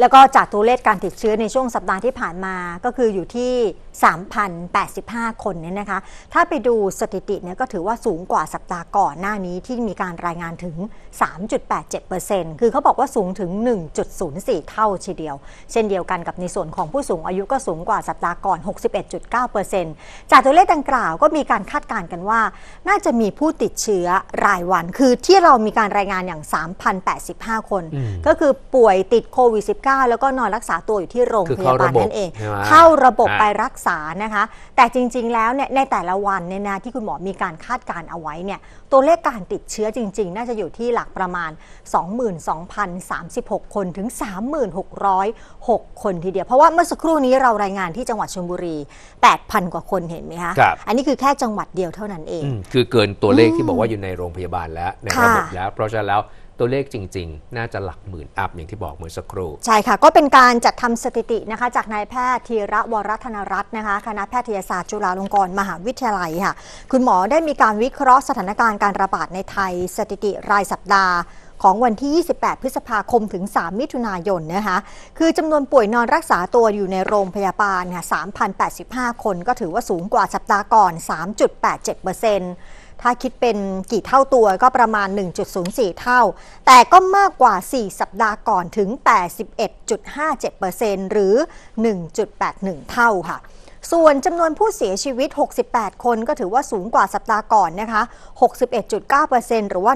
แล้วก็จากตัวเลขการติดเชื้อในช่วงสัปดาห์ที่ผ่านมาก็คืออยู่ที่ 3,085 คนเนี่ยนะคะ ถ้าไปดูสถิติเนี่ยก็ถือว่าสูงกว่าสัปดาห์ก่อนหน้านี้ที่มีการรายงานถึง 3.87%คือเขาบอกว่าสูงถึง 1.04 เท่าทีเดียว เช่นเดียวกันกับในส่วนของผู้สูงอายุก็สูงกว่าสัปดาห์ก่อน 61.9%จากตัวเลขดังกล่าวก็มีการคาดการณ์กันว่า น่าจะมีผู้ติดเชื้อรายวัน คือที่เรามีการรายงานอย่าง 3,085 คนอืมก็คือป่วยติดโควิด -19 แล้วก็นอนรักษาตัวอยู่ที่โรงคือพเข้ายาบาลระบบนั่นเอง ใช่ไหมเข้าระบบอ่า ไปรักษานะคะ แต่จริง ๆ แล้วเนี่ยในแต่ละวันเนี่ยนะที่คุณหมอมีการคาดการณ์เอาไว้เนี่ยตัวเลขการติดเชื้อจริง ๆ น่าจะอยู่ที่หลักประมาณ 22,036 คนถึง 36,600คนทีเดียว เพราะว่าเมื่อสักครู่นี้เรารายงานที่จังหวัดชลบุรี 8,000 กว่าคนเห็นไหมคะครับ อันนี้คือแค่จังหวัดเดียวเท่านั้นเอง อืมคือเกินตัวเลขที่บอกว่าอยู่ในโรงพยาบาลแล้วในค่ะระบบแล้ว เพราะฉะนั้นแล้ว ตัวเลขจริง ๆ น่าจะหลักหมื่นอัพอย่างที่บอกเมื่อสักครู่ ใช่ค่ะ ก็เป็นการจัดทำสถิตินะคะ จากนายแพทย์ธีระวรธนรัตน์นะคะ คณะแพทยศาสตร์จุฬาลงกรณ์มหาวิทยาลัยค่ะ คุณหมอได้มีการวิเคราะห์สถานการณ์การระบาดในไทย สถิติรายสัปดาห์ของวันที่ 28 พฤษภาคมถึง 3 มิถุนายนนะคะ คือจำนวนป่วยนอนรักษาตัวอยู่ในโรงพยาบาลเนี่ย3,085 คน ก็ถือว่าสูงกว่าสัปดาห์ก่อน 3.87% ถ้าคิดเป็นกี่เท่าตัวก็ประมาณ 1.04 เท่า แต่ก็มากกว่า 4 สัปดาห์ก่อนถึง 81.57%หรือ 1.81 เท่าค่ะส่วนจำนวนผู้เสียชีวิต 68 คนก็ถือว่าสูงกว่าสัปดาห์ก่อนนะคะ 61.9%หรือว่า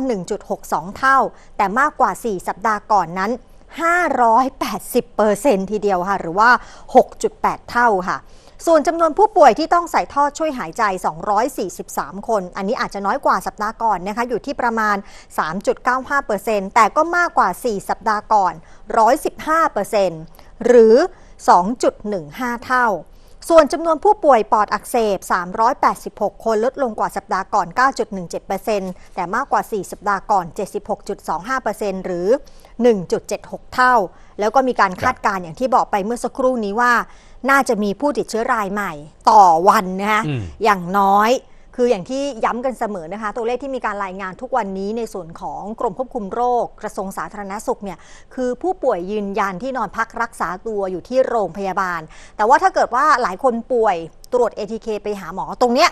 1.62 เท่า แต่มากกว่า 4 สัปดาห์ก่อนนั้น 580%ทีเดียวค่ะ หรือว่า 6.8 เท่าค่ะ ส่วนจำนวนผู้ป่วยที่ต้องใส่ท่อช่วยหายใจ 243 คน อันนี้อาจจะน้อยกว่าสัปดาห์ก่อนนะคะ อยู่ที่ประมาณ 3.95%แต่ก็มากกว่า 4 สัปดาห์ก่อน 115%หรือ 2.15 เท่า ส่วนจำนวนผู้ป่วยปอดอักเสบ 386 คนลดลงกว่าสัปดาห์ก่อน 9.17%แต่มากกว่า 4 สัปดาห์ก่อน 76.25%หรือ 1.76 เท่า แล้วก็มีการคาดการณ์อย่างที่บอกไปเมื่อสักครู่นี้ว่า น่าจะมีผู้ติดเชื้อรายใหม่ต่อวันนะคะอืมอย่างน้อย คืออย่างที่ย้ำกันเสมอนะคะ ตัวเลขที่มีการรายงานทุกวันนี้ในส่วนของกรมควบคุมโรค กระทรวงสาธารณสุขเนี่ยคือผู้ป่วยยืนยันที่นอนพักรักษาตัวอยู่ที่โรงพยาบาล แต่ว่าถ้าเกิดว่าหลายคนป่วยตรวจ ATK ไปหาหมอตรงเนี้ย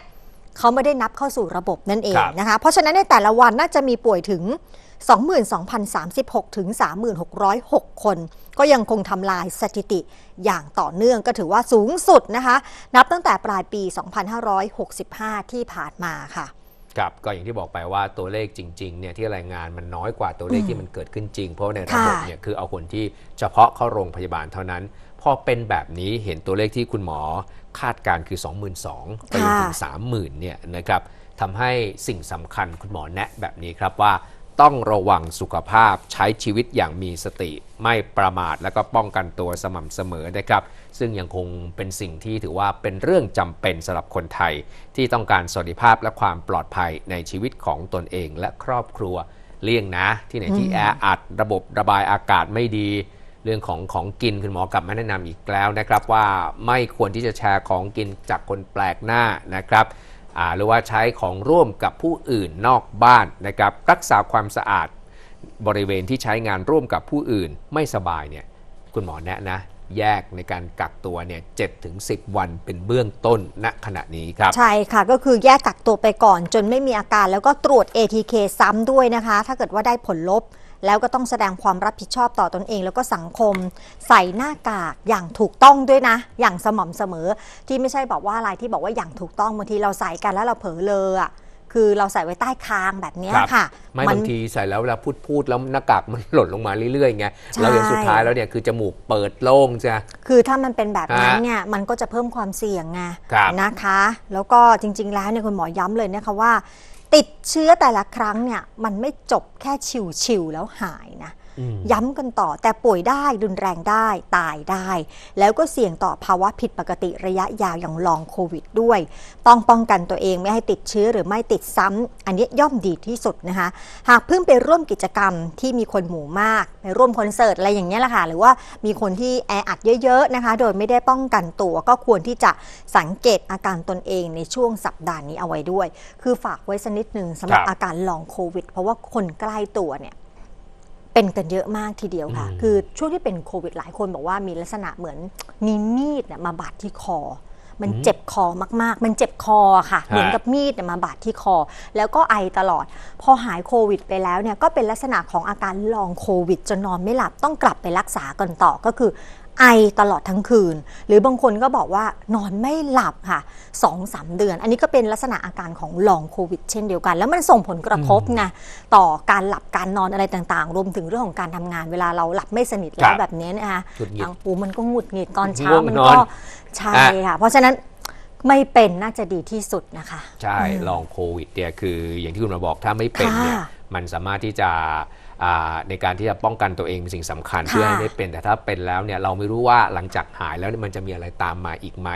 เขาไม่ได้นับเข้าสู่ระบบนั่นเองครับนะคะ เพราะฉะนั้นในแต่ละวันน่าจะมีป่วยถึง 22,036 ถึง3606 คน ก็ยังคงทำลายสถิติอย่างต่อเนื่องก็ถือว่าสูงสุดนะคะ นับตั้งแต่ปลายปี 2565 ที่ผ่านมาค่ะครับก็อย่างที่บอกไปว่าตัวเลขจริงๆเนี่ยที่รายงานมันน้อยกว่าตัวเลขที่มันเกิดขึ้นจริง เพราะว่าในระบบค่ะเนี่ยคือเอาคนที่เฉพาะเข้าโรงพยาบาลเท่านั้น พอเป็นแบบนี้เห็นตัวเลขที่คุณหมอคาดการณ์คือ 22,000ไปจนถึง30,000เนี่ยนะครับทำให้สิ่งสำคัญคุณหมอแนะแบบนี้ครับว่า ต้องระวังสุขภาพใช้ชีวิตอย่างมีสติ ไม่ประมาทแล้วก็ป้องกันตัวสม่ำเสมอนะครับ ซึ่งยังคงเป็นสิ่งที่ถือว่าเป็นเรื่องจำเป็นสำหรับคนไทย ที่ต้องการสวัสดิภาพและความปลอดภัยในชีวิตของตนเองและครอบครัวเลี่ยงนะ ที่ไหนที่แออัดระบบระบายอากาศไม่ดี เรื่องของของกินคุณหมอกลับมาแนะนำอีกแล้วนะครับว่าไม่ควรที่จะแชร์ของกินจากคนแปลกหน้านะครับอ่า หรือว่าใช้ของร่วมกับผู้อื่นนอกบ้านนะครับรักษาความสะอาดบริเวณที่ใช้งานร่วมกับผู้อื่นไม่สบายเนี่ยคุณหมอแนะนะแยกในการกักตัวเนี่ยเถึง 10 วันเป็นเบื้องต้นณขณะนี้ครับ ใช่ค่ะก็คือแยกกักตัวไปก่อนจนไม่มีอาการแล้วก็ตรวจ ATK ซ้ำด้วยนะคะ ถ้าเกิดว่าได้ผลลบ แล้วก็ต้องแสดงความรับผิดชอบต่อตอนเอง แล้วก็สังคมใส่หน้ากากอย่างถูกต้องด้วยนะ อย่างสม่ำเสมอที่ไม่ใช่บอกว่าอะไรที่บอกว่าอย่างถูกต้องบางทีเราใส่กันแล้วเราเผลอเลออะคือเราใส่ไว้ใต้คางแบบเนี้ยครับค่ะ ไม่นบางทีใส่แล้วเวลาพูดพูดแล้วหน้ากากมันหล่นลงมาเรื่อยๆไงใช่แล้วอย่างสุดท้ายแล้วเนี่ยคือจมูกเปิดโล่งจะคือถ้ามันเป็นแบบนั้นฮะเนี่ยมันก็จะเพิ่มความเสี่ยงไงครับนะคะ แล้วก็จริง ๆ แล้วเนี่ยคุณหมอย้ำเลยนะคะว่า ติดเชื้อแต่ละครั้งเนี่ยมันไม่จบแค่ชิวๆแล้วหายนะ ย้ำกันต่อแต่ป่วยได้รุนแรงได้ตายได้ แล้วก็เสี่ยงต่อภาวะผิดปกติระยะยาวอย่างลองโควิดด้วย ต้องป้องกันตัวเองไม่ให้ติดเชื้อหรือไม่ติดซ้ำอันนี้ย่อมดีที่สุดนะคะ หากเพิ่งไปร่วมกิจกรรมที่มีคนหมู่มาก ไปร่วมคอนเสิร์ตอะไรอย่างเงี้ยแหละค่ะหรือว่ามีคนที่แออัดเยอะๆนะคะ โดยไม่ได้ป้องกันตัวก็ควรที่จะสังเกตอาการตนเองในช่วงสัปดาห์นี้เอาไว้ด้วย คือฝากไว้สักนิดหนึ่งสำหรับครับอาการลองโควิด เพราะว่าคนใกล้ตัวเนี่ย เป็นกันเยอะมากทีเดียวค่ะอืมคือช่วงที่เป็นโควิดหลายคนบอกว่ามีลักษณะเหมือนมีมีดเนี่ยมาบาดที่คอ มันเจ็บคอมากๆ มันเจ็บคอค่ะ เหมือนกับมีดเนี่ยมาบาดที่คอ แล้วก็ไอตลอด พอหายโควิดไปแล้วเนี่ยก็เป็นลักษณะของอาการลองโควิดจนนอนไม่หลับต้องกลับไปรักษากันต่อก็คือ ไอตลอดทั้งคืน หรือบางคนก็บอกว่านอนไม่หลับค่ะสองสามเดือน อันนี้ก็เป็นลักษณะอาการของลองโควิดเช่นเดียวกัน แล้วมันส่งผลกระทบนะต่อการหลับการนอนอะไรต่างๆ รวมถึงเรื่องของการทำงานเวลาเราหลับไม่สนิทแล้ครัวบแบบนี้นะคะหงุดหงิดทางปูมันก็หงุดหงิดตอนเช้าง่วงมันนอก็นใช่ค่ะ เพราะฉะนั้นไม่เป็นน่าจะดีที่สุดนะคะ ใช่ลองโควิดเนี่ยคืออย่างที่คุณมาบอกถ้าไม่เป็นเนี่ยค่ะ มันสามารถที่จะในการที่จะป้องกันตัวเองเป็นสิ่งสำคัญเพื่อให้ไม่เป็นแต่ถ้าเป็นแล้วเนี่ยเราไม่รู้ว่าหลังจากหายแล้วเนี่ยมันจะมีอะไรตามมาอีกไหม